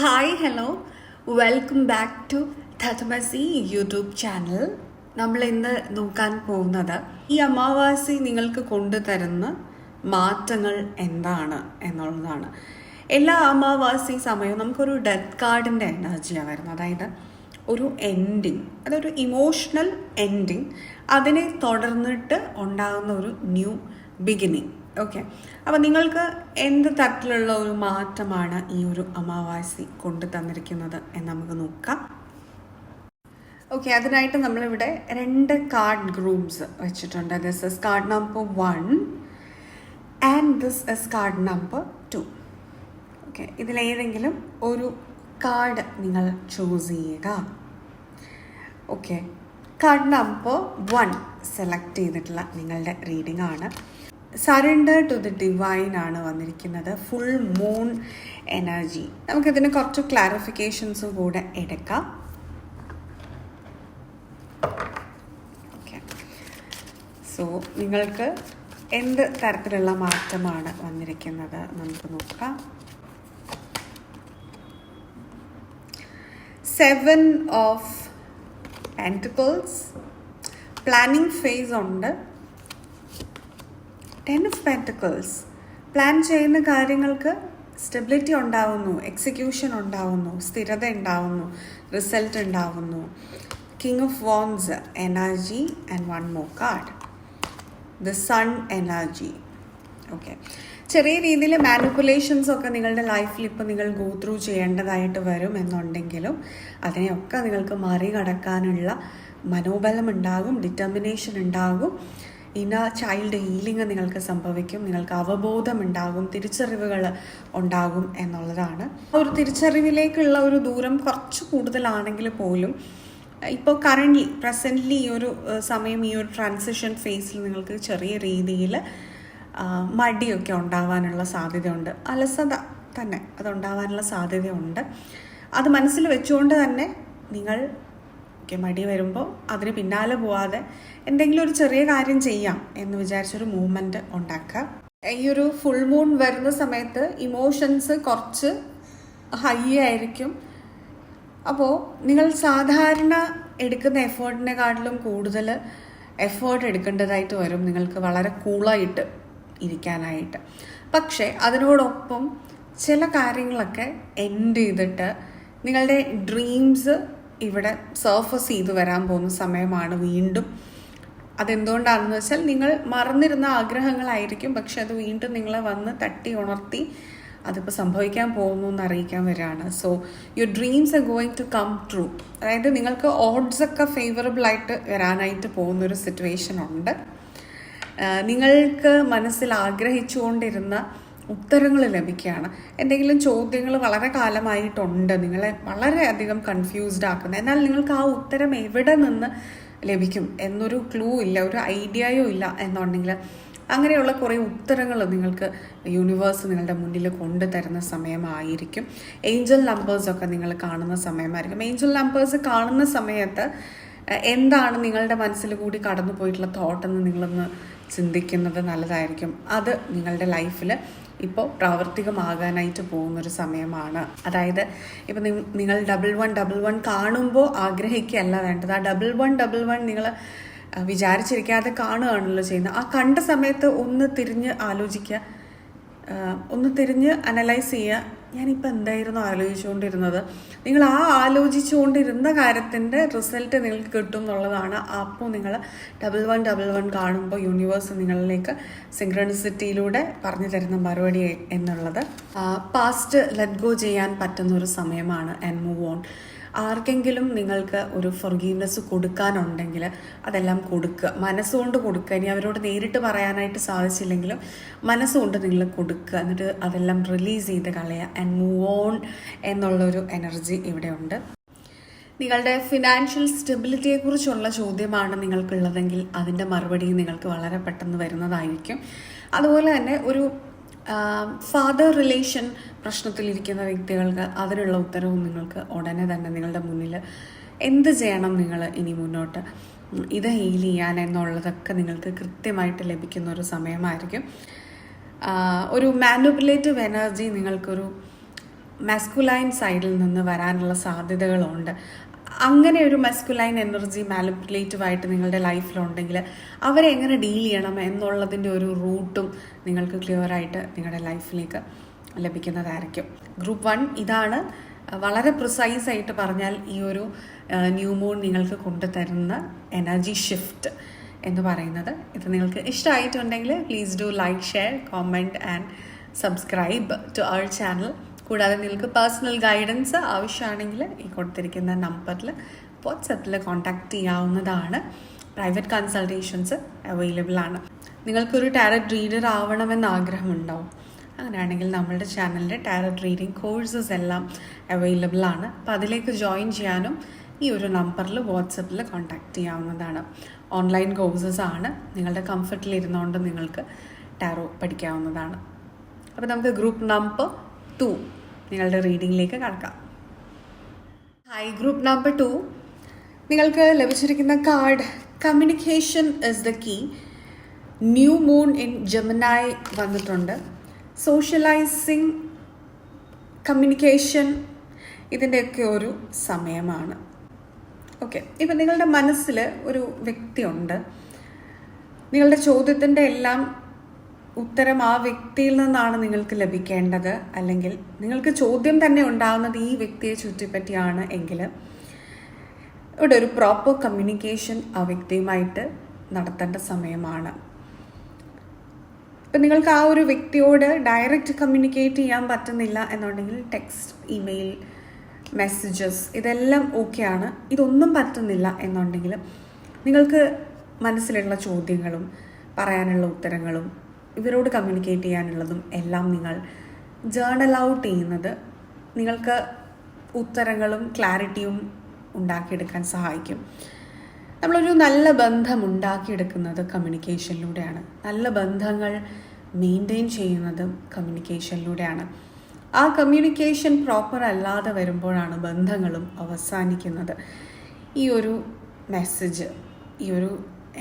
Hi hello welcome back to ധതമസി YouTube channel നമ്മൾ ഇന്ന് നോക്കാൻ പോകുന്നത് ഈ അമാവാസി നിങ്ങൾക്ക് കൊണ്ടുതരുന്ന മാറ്റങ്ങൾ എന്താണ് എന്നുള്ളതാണ്. എല്ലാ അമാവാസി സമയവും നമുക്കൊരു ഡെത്ത് കാർഡിന്റെ എനർജിയാണ് വരുന്നത്. അതായത് ഒരു എൻഡിങ് അതൊരു ഇമോഷണൽ എൻഡിങ് അതിനെ തുടർന്നിട്ട് ഉണ്ടാകുന്ന ഒരു ന്യൂ ബിഗിനിങ് ഓക്കെ അപ്പോൾ നിങ്ങൾക്ക് എന്ത് തരത്തിലുള്ള ഒരു മാറ്റമാണ് ഈ ഒരു അമാവാസി കൊണ്ടു തന്നിരിക്കുന്നത് എന്ന് നമുക്ക് നോക്കാം. ഓക്കെ അതിനായിട്ട് നമ്മളിവിടെ രണ്ട് കാർഡ് ഗ്രൂപ്പ്സ് വെച്ചിട്ടുണ്ട്. This is card number one and this is card number two okay ഇതിലേതെങ്കിലും ഒരു കാർഡ് നിങ്ങൾ ചൂസ് ചെയ്യുക. Okay card number one select ചെയ്തിട്ടുള്ള നിങ്ങളുടെ റീഡിംഗ് ആണ്. സറണ്ടർ ടു ദി ഡിവൈൻ ആണ് വന്നിരിക്കുന്നത്. ഫുൾ മൂൺ എനർജി നമുക്കിതിന് കുറച്ച് ക്ലാരിഫിക്കേഷൻസും കൂടെ എടുക്കാം. സോ നിങ്ങൾക്ക് എന്ത് തരത്തിലുള്ള മാറ്റമാണ് വന്നിരിക്കുന്നത്? നമുക്ക് നോക്കാം. Seven of pentacles planning phase ഉണ്ട്. ടെൻ ഓഫ് പെന്റിക്കിൾസ് പ്ലാൻ ചെയ്യുന്ന കാര്യങ്ങൾക്ക് സ്റ്റെബിലിറ്റി ഉണ്ടാവുന്നു എക്സിക്യൂഷൻ ഉണ്ടാവുന്നു സ്ഥിരത ഉണ്ടാവുന്നു റിസൾട്ട് ഉണ്ടാവുന്നു. King of wands energy and one more card the sun energy okay ചെറിയ രീതിയിൽ മാനിപ്പുലേഷൻസ് ഒക്കെ നിങ്ങളുടെ ലൈഫിൽ ഇപ്പോൾ നിങ്ങൾ ഗോ ത്രൂ ചെയ്യേണ്ടതായിട്ട് വരും എന്നുണ്ടെങ്കിലും അതിനെയൊക്കെ നിങ്ങൾക്ക് മറികടക്കാനുള്ള മനോബലം ഉണ്ടാകും ഡിറ്റർമിനേഷൻ ഉണ്ടാകും. ഇന്ന ചൈൽഡ് ഹീലിംഗ് നിങ്ങൾക്ക് സംഭവിക്കും. നിങ്ങൾക്ക് അവബോധം ഉണ്ടാകും തിരിച്ചറിവുകൾ ഉണ്ടാകും എന്നുള്ളതാണ്. ഒരു തിരിച്ചറിവിലേക്കുള്ള ഒരു ദൂരം കുറച്ച് കൂടുതലാണെങ്കിൽ പോലും ഇപ്പോൾ കറന്റ്ലി പ്രസന്റ്ലി ഈ ഒരു സമയം ഈ ഒരു ട്രാൻസിഷൻ ഫേസിൽ നിങ്ങൾക്ക് ചെറിയ രീതിയിൽ മടിയൊക്കെ ഉണ്ടാവാനുള്ള സാധ്യതയുണ്ട്. അലസത തന്നെ അതുണ്ടാവാനുള്ള സാധ്യതയുണ്ട്. അത് മനസ്സിൽ വെച്ചുകൊണ്ട് തന്നെ നിങ്ങൾ ഒക്കെ മടി വരുമ്പോൾ അതിന് പിന്നാലെ പോവാതെ എന്തെങ്കിലും ഒരു ചെറിയ കാര്യം ചെയ്യാം എന്ന് വിചാരിച്ചൊരു മൂവ്മെന്റ് ഉണ്ടാക്കുക. ഈ ഒരു ഫുൾ മൂൺ വരുന്ന സമയത്ത് ഇമോഷൻസ് കുറച്ച് ഹൈ ആയിരിക്കും. അപ്പോൾ നിങ്ങൾ സാധാരണ എടുക്കുന്ന എഫേർട്ടിനെക്കാട്ടിലും കൂടുതൽ എഫേർട്ട് എടുക്കേണ്ടതായിട്ട് വരും നിങ്ങൾക്ക് വളരെ കൂളായിട്ട് ഇരിക്കാനായിട്ട്. പക്ഷേ അതിനോടൊപ്പം ചില കാര്യങ്ങളൊക്കെ എൻഡ് ചെയ്തിട്ട് നിങ്ങളുടെ ഡ്രീംസ് ഇവിടെ സർഫസ് ചെയ്ത് വരാൻ പോകുന്ന സമയമാണ് വീണ്ടും. അതെന്തുകൊണ്ടാണെന്ന് വെച്ചാൽ നിങ്ങൾ മറന്നിരുന്ന ആഗ്രഹങ്ങളായിരിക്കും പക്ഷെ അത് വീണ്ടും നിങ്ങളെ വന്ന് തട്ടി ഉണർത്തി അതിപ്പോൾ സംഭവിക്കാൻ പോകുന്നു എന്ന് അറിയിക്കാൻ വരികയാണ്. So your dreams are going to come true അതായത് നിങ്ങൾക്ക് ഓഡ്സ് ഒക്കെ ഫേവറബിൾ ആയിട്ട് വരാനായിട്ട് പോകുന്നൊരു സിറ്റുവേഷൻ ഉണ്ട്. നിങ്ങൾക്ക് മനസ്സിൽ ആഗ്രഹിച്ചുകൊണ്ടിരുന്ന ഉത്തരങ്ങൾ ലഭിക്കുകയാണ്. എന്തെങ്കിലും ചോദ്യങ്ങൾ വളരെ കാലമായിട്ടുണ്ട്. നിങ്ങളെ വളരെയധികം കൺഫ്യൂസ്ഡ് ആക്കുന്നത് എന്നാൽ നിങ്ങൾക്ക് ആ ഉത്തരം എവിടെ നിന്ന് ലഭിക്കും എന്നൊരു ക്ലൂ ഇല്ല ഒരു ഐഡിയയോ ഇല്ല എന്നുണ്ടെങ്കിൽ അങ്ങനെയുള്ള കുറേ ഉത്തരങ്ങൾ നിങ്ങൾക്ക് യൂണിവേഴ്സ് നിങ്ങളുടെ മുന്നിൽ കൊണ്ടുതരുന്ന സമയമായിരിക്കും. ഏഞ്ചൽ നമ്പേഴ്സൊക്കെ നിങ്ങൾ കാണുന്ന സമയമായിരിക്കും. ഏഞ്ചൽ നമ്പേഴ്സ് കാണുന്ന സമയത്ത് എന്താണ് നിങ്ങളുടെ മനസ്സിൽ കൂടി കടന്നു പോയിട്ടുള്ള തോട്ടെന്ന് നിങ്ങളൊന്ന് ചിന്തിക്കുന്നത് നല്ലതായിരിക്കും. അത് നിങ്ങളുടെ ലൈഫിൽ ഇപ്പോൾ പ്രാവർത്തികമാകാനായിട്ട് പോകുന്നൊരു സമയമാണ്. അതായത് ഇപ്പം നിങ്ങൾ ഡബിൾ വൺ ഡബിൾ വൺ കാണുമ്പോൾ ആഗ്രഹിക്കുകയല്ല വേണ്ടത്. ആ ഡബിൾ വൺ ഡബിൾ വൺ നിങ്ങൾ വിചാരിച്ചിരിക്കാതെ കാണുകയാണല്ലോ ചെയ്യുന്നത്. ആ കണ്ട സമയത്ത് ഒന്ന് തിരിഞ്ഞ് ആലോചിക്കുക ഒന്ന് തിരിഞ്ഞ് അനലൈസ് ചെയ്യുക ഞാനിപ്പോൾ എന്തായിരുന്നു ആലോചിച്ചുകൊണ്ടിരുന്നത്? നിങ്ങൾ ആ ആലോചിച്ചുകൊണ്ടിരുന്ന കാര്യത്തിന്റെ റിസൾട്ട് നിങ്ങൾക്ക് കിട്ടും എന്നുള്ളതാണ്. അപ്പോൾ നിങ്ങൾ ഡബിൾ വൺ ഡബിൾ വൺ കാണുമ്പോൾ യൂണിവേഴ്സ് നിങ്ങളിലേക്ക് സിംഗ്രണിസിറ്റിയിലൂടെ പറഞ്ഞു തരുന്ന മറുപടി എന്നുള്ളത്. പാസ്റ്റ് ലെറ്റ് ഗോ ചെയ്യാൻ പറ്റുന്ന ഒരു സമയമാണ് ആൻഡ് മൂവ് ഓൺ ആർക്കെങ്കിലും നിങ്ങൾക്ക് ഒരു ഫൊർഗീവ്നെസ് കൊടുക്കാനുണ്ടെങ്കിൽ അതെല്ലാം കൊടുക്കുക. മനസ്സുകൊണ്ട് കൊടുക്കുക. ഇനി അവരോട് നേരിട്ട് പറയാനായിട്ട് സാധിച്ചില്ലെങ്കിലും മനസ്സുകൊണ്ട് നിങ്ങൾ കൊടുക്കുക. എന്നിട്ട് അതെല്ലാം റിലീസ് ചെയ്ത് കളയുക ആൻഡ് മൂവ് ഓൺ എന്നുള്ളൊരു എനർജി ഇവിടെ ഉണ്ട് നിങ്ങളുടെ ഫിനാൻഷ്യൽ സ്റ്റെബിലിറ്റിയെക്കുറിച്ചുള്ള ചോദ്യമാണ് നിങ്ങൾക്കുള്ളതെങ്കിൽ അതിന്റെ മറുപടി നിങ്ങൾക്ക് വളരെ പെട്ടെന്ന് വരുന്നതായിരിക്കും. അതുപോലെ തന്നെ ഒരു ഫാദർ റിലേഷൻ പ്രശ്നത്തിലിരിക്കുന്ന വ്യക്തികൾക്ക് അതിനുള്ള ഉത്തരവും നിങ്ങൾക്ക് ഉടനെ തന്നെ നിങ്ങളുടെ മുന്നിൽ എന്ത് ചെയ്യണം നിങ്ങൾ ഇനി മുന്നോട്ട്? ഇത് ഹീൽ ചെയ്യാൻ എന്നുള്ളതൊക്കെ നിങ്ങൾക്ക് കൃത്യമായിട്ട് ലഭിക്കുന്ന ഒരു സമയമായിരിക്കും. ഒരു മാനുപുലേറ്റീവ് എനർജി നിങ്ങൾക്കൊരു മസ്കുലൈൻ സൈഡിൽ നിന്ന് വരാനുള്ള സാധ്യതകളുണ്ട്. അങ്ങനെ ഒരു മസ്കുലൈൻ എനർജി മാനുപുലേറ്റീവ് ആയിട്ട് നിങ്ങളുടെ ലൈഫിലുണ്ടെങ്കിൽ അവരെ എങ്ങനെ ഡീൽ ചെയ്യണം എന്നുള്ളതിന്റെ ഒരു റൂട്ടും നിങ്ങൾക്ക് ക്ലിയർ ആയിട്ട് നിങ്ങളുടെ ലൈഫിലേക്ക് ലഭിക്കുന്നതായിരിക്കും. ഗ്രൂപ്പ് വൺ ഇതാണ് വളരെ പ്രിസൈസ് ആയിട്ട് പറഞ്ഞാൽ ഈ ഒരു ന്യൂ മൂൺ നിങ്ങൾക്ക് കൊണ്ടുതരുന്ന എനർജി ഷിഫ്റ്റ് എന്ന് പറയുന്നത്. ഇത് നിങ്ങൾക്ക് ഇഷ്ടമായിട്ടുണ്ടെങ്കിൽ please do like share comment and subscribe to our channel കൂടാതെ നിങ്ങൾക്ക് പേഴ്സണൽ ഗൈഡൻസ് ആവശ്യമാണെങ്കിൽ ഈ കൊടുത്തിരിക്കുന്ന നമ്പറിൽ വാട്സപ്പിൽ കോൺടാക്റ്റ് ചെയ്യാവുന്നതാണ്. പ്രൈവറ്റ് കൺസൾട്ടേഷൻസ് അവൈലബിൾ ആണ്. നിങ്ങൾക്കൊരു ടാരറ്റ് റീഡർ ആവണമെന്ന് ആഗ്രഹമുണ്ടാവും അങ്ങനെയാണെങ്കിൽ നമ്മളുടെ ചാനലിന്റെ ടാരറ്റ് റീഡിംഗ് കോഴ്സസ് എല്ലാം അവൈലബിൾ ആണ്. അപ്പോൾ അതിലേക്ക് ജോയിൻ ചെയ്യാനും ഈ ഒരു നമ്പറിൽ വാട്സപ്പിൽ കോൺടാക്റ്റ് ചെയ്യാവുന്നതാണ്. ഓൺലൈൻ കോഴ്സസ് ആണ്. നിങ്ങളുടെ കംഫർട്ടിൽ ഇരുന്നുകൊണ്ട് നിങ്ങൾക്ക് ടാരോ പഠിക്കാവുന്നതാണ്. അപ്പോൾ നമുക്ക് ഗ്രൂപ്പ് നമ്പർ ടു നിങ്ങളുടെ റീഡിങ്ങിലേക്ക് കടക്കാം. ഹായ് ഗ്രൂപ്പ് നമ്പർ ടു നിങ്ങൾക്ക് ലഭിച്ചിരിക്കുന്ന card communication is the key new moon in ജമനായി വന്നിട്ടുണ്ട്. സോഷ്യലൈസിങ് കമ്മ്യൂണിക്കേഷൻ ഇതിന്റെയൊക്കെ ഒരു സമയമാണ്. ഓക്കെ ഇപ്പം നിങ്ങളുടെ മനസ്സിൽ ഒരു വ്യക്തിയുണ്ട്. നിങ്ങളുടെ ചോദ്യത്തിന്റെ എല്ലാം ഉത്തരം ആ വ്യക്തിയിൽ നിന്നാണ് നിങ്ങൾക്ക് ലഭിക്കേണ്ടത്. അല്ലെങ്കിൽ നിങ്ങൾക്ക് ചോദ്യം തന്നെ ഉണ്ടാകുന്നത് ഈ വ്യക്തിയെ ചുറ്റിപ്പറ്റിയാണ് എങ്കിൽ ഇവിടെ ഒരു പ്രോപ്പർ കമ്മ്യൂണിക്കേഷൻ ആ വ്യക്തിയുമായിട്ട് നടത്തേണ്ട സമയമാണ്. ഇപ്പം നിങ്ങൾക്ക് ആ ഒരു വ്യക്തിയോട് ഡയറക്റ്റ് കമ്മ്യൂണിക്കേറ്റ് ചെയ്യാൻ പറ്റുന്നില്ല എന്നുണ്ടെങ്കിൽ ടെക്സ്റ്റ് ഇമെയിൽ മെസ്സേജസ് ഇതെല്ലാം ഓക്കെയാണ് ഇതൊന്നും പറ്റുന്നില്ല എന്നുണ്ടെങ്കിൽ നിങ്ങൾക്ക് മനസ്സിലുള്ള ചോദ്യങ്ങളും പറയാനുള്ള ഉത്തരങ്ങളും ഇവരോട് കമ്മ്യൂണിക്കേറ്റ് ചെയ്യാനുള്ളതും എല്ലാം നിങ്ങൾ ജേണൽ ഔട്ട് ചെയ്യുന്നത് നിങ്ങൾക്ക് ഉത്തരങ്ങളും ക്ലാരിറ്റിയും ഉണ്ടാക്കിയെടുക്കാൻ സഹായിക്കും. നമ്മളൊരു നല്ല ബന്ധം ഉണ്ടാക്കിയെടുക്കുന്നത് കമ്മ്യൂണിക്കേഷനിലൂടെയാണ് നല്ല ബന്ധങ്ങൾ മെയിന്റെയിൻ ചെയ്യുന്നതും കമ്മ്യൂണിക്കേഷനിലൂടെയാണ് ആ കമ്മ്യൂണിക്കേഷൻ പ്രോപ്പർ അല്ലാതെ വരുമ്പോഴാണ് ബന്ധങ്ങളും അവസാനിക്കുന്നത്. ഈ ഒരു മെസ്സേജ് ഈ ഒരു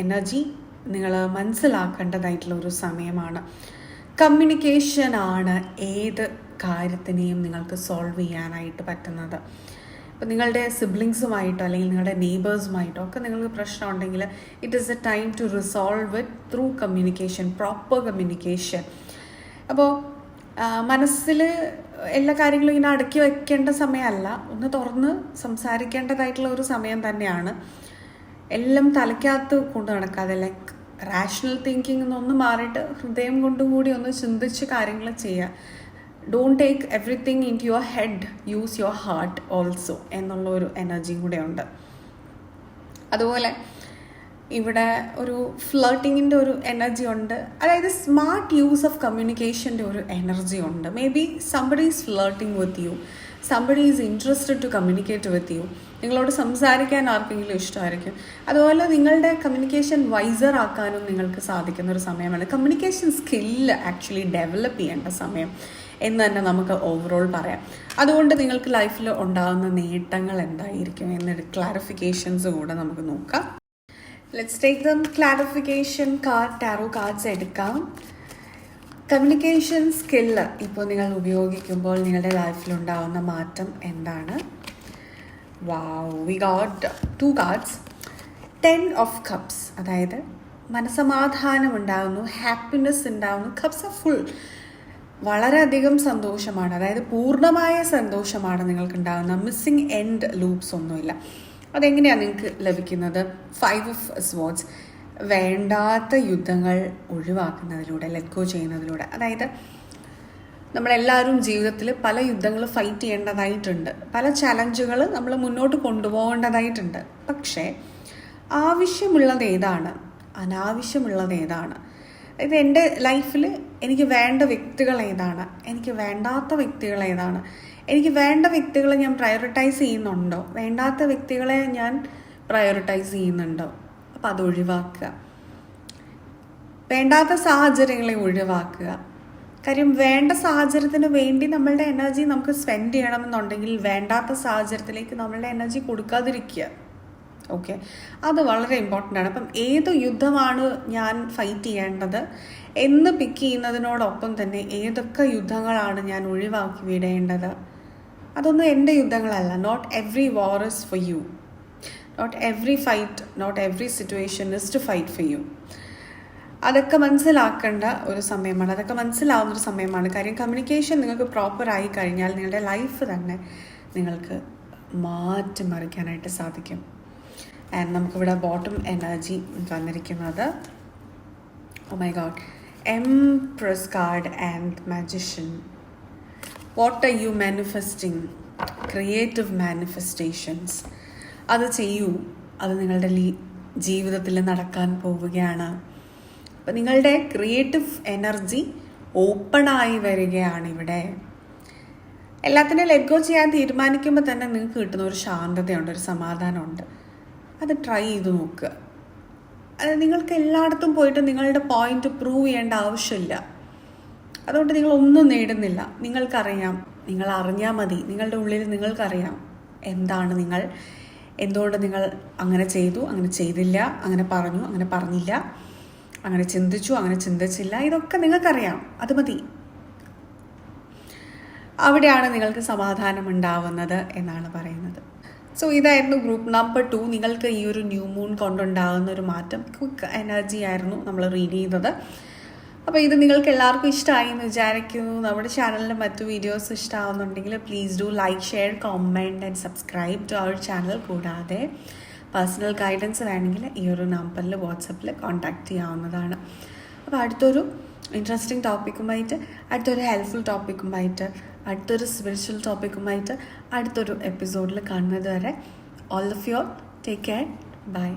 എനർജി നിങ്ങൾ മനസ്സിലാക്കേണ്ടതായിട്ടുള്ള ഒരു സമയമാണ്. കമ്മ്യൂണിക്കേഷനാണ് ഏത് കാര്യത്തിനെയും നിങ്ങൾക്ക് സോൾവ് ചെയ്യാനായിട്ട് പറ്റുന്നത്. ഇപ്പം നിങ്ങളുടെ സിബ്ലിങ്സുമായിട്ടോ അല്ലെങ്കിൽ നിങ്ങളുടെ നെയ്ബേഴ്സുമായിട്ടോ ഒക്കെ നിങ്ങൾക്ക് പ്രശ്നം ഉണ്ടെങ്കിൽ it is a time to resolve it through communication proper communication അപ്പോൾ മനസ്സിൽ എല്ലാ കാര്യങ്ങളും ഇങ്ങനെ അടക്കി വയ്ക്കേണ്ട സമയമല്ല. ഒന്ന് തുറന്ന് സംസാരിക്കേണ്ടതായിട്ടുള്ള ഒരു സമയം തന്നെയാണ്. എല്ലാം തലയ്ക്കകത്ത് കൊണ്ട് നടക്കാതെ ലൈക്ക് റാഷണൽ തിങ്കിങ് എന്നൊന്ന് മാറിയിട്ട് ഹൃദയം കൊണ്ടുകൂടി ഒന്ന് ചിന്തിച്ച് കാര്യങ്ങൾ ചെയ്യുക. Don't take everything into your head use your heart also എന്നുള്ള ഒരു എനർജിയും കൂടെ ഉണ്ട് അതുപോലെ ഇവിടെ ഒരു ഫ്ലേട്ടിങ്ങിന്റെ ഒരു എനർജി ഉണ്ട്. അതായത് സ്മാർട്ട് യൂസ് ഓഫ് കമ്മ്യൂണിക്കേഷന്റെ ഒരു എനർജി ഉണ്ട്. Maybe somebody is flirting with you somebody is interested to communicate with you നിങ്ങളോട് സംസാരിക്കാൻ ആർക്കെങ്കിലും ഇഷ്ടമായിരിക്കും. അതുപോലെ നിങ്ങളുടെ കമ്മ്യൂണിക്കേഷൻ വൈസർ ആക്കാനും നിങ്ങൾക്ക് സാധിക്കുന്ന ഒരു സമയമാണ്. കമ്മ്യൂണിക്കേഷൻ സ്കില്ല് ആക്ച്വലി ഡെവലപ്പ് ചെയ്യേണ്ട സമയം. എന്ന് തന്നെ നമുക്ക് ഓവറോൾ പറയാം. അതുകൊണ്ട് നിങ്ങൾക്ക് ലൈഫിൽ ഉണ്ടാകുന്ന നേട്ടങ്ങൾ എന്തായിരിക്കും എന്നൊരു ക്ലാരിഫിക്കേഷൻസ് കൂടെ നമുക്ക് നോക്കാം. Let's take them clarification card tarot cards എടുക്കാം. കമ്മ്യൂണിക്കേഷൻ സ്കില്ല് ഇപ്പോൾ നിങ്ങൾ ഉപയോഗിക്കുമ്പോൾ നിങ്ങളുടെ ലൈഫിലുണ്ടാകുന്ന മാറ്റം എന്താണ്? Wow we got two cards ten of cups അതായത് മനസമാധാനം ഉണ്ടാകുന്നു ഹാപ്പിനെസ് ഉണ്ടാകുന്നു കപ്സ് ആർ ഫുൾ വളരെയധികം സന്തോഷമാണ്. അതായത് പൂർണമായ സന്തോഷമാണ് നിങ്ങൾക്ക് ഉണ്ടാകുന്നത് മിസ്സിങ് എൻഡ് ലൂപ്സ് ഒന്നുമില്ല. അതെങ്ങനെയാണ് നിങ്ങൾക്ക് ലഭിക്കുന്നത്? ഫൈവ് ഓഫ് സ്വാട്സ് വേണ്ടാത്ത യുദ്ധങ്ങൾ ഒഴിവാക്കുന്നതിലൂടെ ലെറ്റ് ചെയ്യുന്നതിലൂടെ. അതായത് നമ്മളെല്ലാവരും ജീവിതത്തിൽ പല യുദ്ധങ്ങൾ ഫൈറ്റ് ചെയ്യേണ്ടതായിട്ടുണ്ട്. പല ചലഞ്ചുകൾ നമ്മൾ മുന്നോട്ട് കൊണ്ടുപോകേണ്ടതായിട്ടുണ്ട്. പക്ഷേ ആവശ്യമുള്ളത് ഏതാണ്? അനാവശ്യമുള്ളത് ഏതാണ്? ഇത് എന്റെ ലൈഫിൽ എനിക്ക് വേണ്ട വ്യക്തികൾ ഏതാണ്? എനിക്ക് വേണ്ടാത്ത വ്യക്തികൾ ഏതാണ്? എനിക്ക് വേണ്ട വ്യക്തികളെ ഞാൻ പ്രയോറിറ്റൈസ് ചെയ്യുന്നുണ്ടോ? വേണ്ടാത്ത വ്യക്തികളെ ഞാൻ പ്രയോറിറ്റൈസ് ചെയ്യുന്നുണ്ടോ? അപ്പം അത് ഒഴിവാക്കുക. വേണ്ടാത്ത സാഹചര്യങ്ങളെ ഒഴിവാക്കുക. കാര്യം വേണ്ട സാഹചര്യത്തിന് വേണ്ടി നമ്മളുടെ എനർജി നമുക്ക് സ്പെൻഡ് ചെയ്യണമെന്നുണ്ടെങ്കിൽ വേണ്ടാത്ത സാഹചര്യത്തിലേക്ക് നമ്മളുടെ എനർജി കൊടുക്കാതിരിക്കുക. ഓക്കെ അത് വളരെ ഇമ്പോർട്ടന്റ് ആണ്. അപ്പം ഏത് യുദ്ധമാണ് ഞാൻ ഫൈറ്റ് ചെയ്യേണ്ടത്? എന്ന് പിക്ക് ചെയ്യുന്നതിനോടൊപ്പം തന്നെ ഏതൊക്കെ യുദ്ധങ്ങളാണ് ഞാൻ ഒഴിവാക്കി വിടേണ്ടത്? അതൊന്നും എന്റെ യുദ്ധങ്ങളല്ല. Not every war is for you not every fight not every situation is to fight for you അതൊക്കെ മനസ്സിലാക്കേണ്ട ഒരു സമയമാണ്. അതൊക്കെ മനസ്സിലാവുന്ന ഒരു സമയമാണ്. കാര്യം കമ്മ്യൂണിക്കേഷൻ നിങ്ങൾക്ക് പ്രോപ്പർ ആയി കഴിഞ്ഞാൽ നിങ്ങളുടെ ലൈഫ് തന്നെ നിങ്ങൾക്ക് മാറ്റിമറിക്കാനായിട്ട് സാധിക്കും. ആൻഡ് നമുക്കിവിടെ ബോട്ടം എനർജി വന്നിരിക്കുന്നത്. ഓ my God empress card and magician what are you manifesting creative manifestations അത് ചെയ്യൂ. അത് നിങ്ങളുടെ ജീവിതത്തിൽ നടക്കാൻ പോവുകയാണ്. അപ്പം നിങ്ങളുടെ ക്രിയേറ്റീവ് എനർജി ഓപ്പണായി വരികയാണ് ഇവിടെ എല്ലാത്തിനും ലെഗോ ചെയ്യാൻ തീരുമാനിക്കുമ്പോൾ തന്നെ നിങ്ങൾക്ക് കിട്ടുന്ന ഒരു ശാന്തതയുണ്ട് ഒരു സമാധാനമുണ്ട്. അത് ട്രൈ ചെയ്ത് നോക്കുക. നിങ്ങൾക്ക് എല്ലായിടത്തും പോയിട്ട് നിങ്ങളുടെ പോയിന്റ് പ്രൂവ് ചെയ്യേണ്ട ആവശ്യമില്ല. അതുകൊണ്ട് നിങ്ങൾ ഒന്നും നേടുന്നില്ല. നിങ്ങൾക്കറിയാം. നിങ്ങൾ അറിഞ്ഞാൽ മതി. നിങ്ങളുടെ ഉള്ളിൽ നിങ്ങൾക്കറിയാം എന്താണ് നിങ്ങൾ എന്തുകൊണ്ട് നിങ്ങൾ അങ്ങനെ ചെയ്തു അങ്ങനെ ചെയ്തില്ല അങ്ങനെ പറഞ്ഞു അങ്ങനെ പറഞ്ഞില്ല അങ്ങനെ ചിന്തിച്ചു അങ്ങനെ ചിന്തിച്ചില്ല. ഇതൊക്കെ നിങ്ങൾക്കറിയാം. അത് മതി. അവിടെയാണ് നിങ്ങൾക്ക് സമാധാനം ഉണ്ടാവുന്നത് എന്നാണ് പറയുന്നത്. സോ ഇതായിരുന്നു ഗ്രൂപ്പ് നമ്പർ ടു നിങ്ങൾക്ക് ഈ ഒരു ന്യൂ മൂൺ കൊണ്ടുണ്ടാകുന്ന ഒരു മാറ്റം. ക്വിക്ക് എനർജി ആയിരുന്നു നമ്മൾ റീഡ് ചെയ്തത്. അപ്പോൾ ഇത് നിങ്ങൾക്ക് എല്ലാവർക്കും ഇഷ്ടമായി എന്ന് വിചാരിക്കുന്നു. നമ്മുടെ ചാനലിന്റെ മറ്റു videos ഇഷ്ടമാവുന്നുണ്ടെങ്കിൽ please do like share comment and subscribe to our channel കൂടാതെ പേഴ്സണൽ ഗൈഡൻസ് വേണമെങ്കിൽ ഈ ഒരു നമ്പറിൽ വാട്സപ്പിൽ കോൺടാക്റ്റ് ചെയ്യാവുന്നതാണ്. അപ്പോൾ അടുത്തൊരു ഇൻട്രസ്റ്റിംഗ് ടോപ്പിക്കുമായിട്ട് അടുത്തൊരു ഹെൽപ്ഫുൾ ടോപ്പിക്കുമായിട്ട് അടുത്തൊരു സ്പിരിച്വൽ ടോപ്പിക്കുമായിട്ട് അടുത്തൊരു എപ്പിസോഡിൽ കാണുന്നത് വരെ all of your take care bye